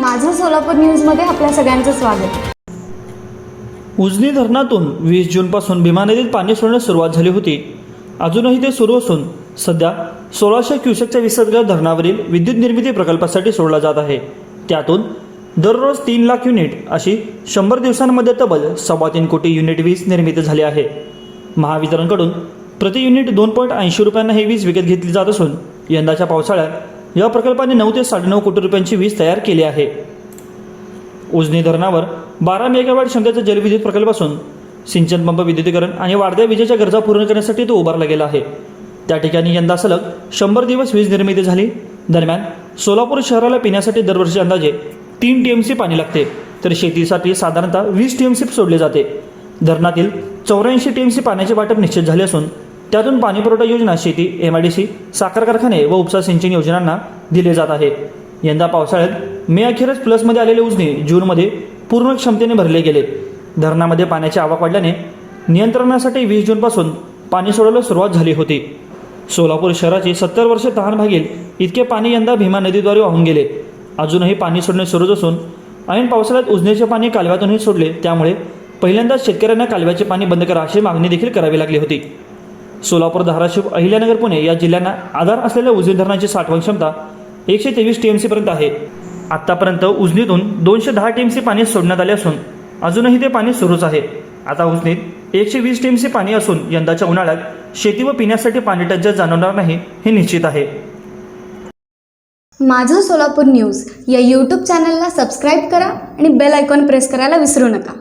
माझं सोलापूर न्यूजमध्ये आपल्या सगळ्यांचं स्वागत. उजनी धरणातून वीस जूनपासून भीमा नदीत पाणी सोडण्यास सुरुवात झाली होती. अजूनही ते सुरू असून सध्या सोळाशे क्युसेकच्या विसर्ग धरणावरील विद्युत निर्मिती प्रकल्पासाठी सोडला जात आहे. त्यातून दररोज तीन लाख युनिट अशी शंभर दिवसांमध्ये तब्बल सव्वा तीन कोटी युनिट वीज निर्मिती झाली आहे. महावितरणकडून प्रति युनिट दोन पॉईंट ऐंशी रुपयांना ही वीज विकत घेतली जात असून यंदाच्या पावसाळ्यात या प्रकल्पाने नऊ ते साडेनऊ कोटी रुपयांची वीज तयार केली आहे. उजनी धरणावर बारा मेगावॅट क्षमतेचा जलविद्युत प्रकल्प असून सिंचन पंप विद्युतीकरण आणि वाढत्या विजेच्या गरजा पूर्ण करण्यासाठी तो उभारला गेला आहे. त्या ठिकाणी यंदा सलग शंभर दिवस वीज निर्मिती झाली. दरम्यान सोलापूर शहराला पिण्यासाठी दरवर्षी अंदाजे तीन टी एम सी पाणी लागते तर शेतीसाठी साधारणतः वीस टी एम सी सोडले जाते. धरणातील चौऱ्याऐंशी टी एम सी पाण्याचे वाटप निश्चित झाले असून त्यातून पाणीपुरवठा योजना शेती एम आय डी सी साखर कारखाने व उपसा सिंचन योजनांना दिले जात आहे यंदा पावसाळ्यात मे अखेरच प्लसमध्ये आलेले उजने जूनमध्ये पूर्ण क्षमतेने भरले गेले धरणामध्ये पाण्याची आवक वाढल्याने नियंत्रणासाठी वीस जूनपासून पाणी सोडायला सुरुवात झाली होती. सोलापूर शहराची सत्तर वर्षे तहान भागेल इतके पाणी यंदा भीमा नदीद्वारे वाहून गेले. अजूनही पाणी सोडणे सुरूच असून ऐन पावसाळ्यात उजनेचे पाणी कालव्यातूनही सोडले त्यामुळे पहिल्यांदाच शेतकऱ्यांना कालव्याचे पाणी बंद करा अशी मागणी देखील करावी लागली होती. सोलापूर धाराशिव अहिल्यानगर पुणे या जिल्ह्यांना आधार असलेल्या उजनी धरणाची साठवण क्षमता एकशे तेवीस टी एम सीपर्यंत आहे. आत्तापर्यंत उजनीतून दोनशे दहा टी एम सी पाणी सोडण्यात आले असून अजूनही ते पाणी सुरूच आहे. आता उजनीत एकशे वीस टी एम सी पाणी असून यंदाच्या उन्हाळ्यात शेती व पिण्यासाठी पाणी टंचाई जाणवणार नाही हे निश्चित आहे. माझं सोलापूर न्यूज या यूट्यूब चॅनलला सबस्क्राईब करा आणि बेल आयकॉन प्रेस करायला विसरू नका.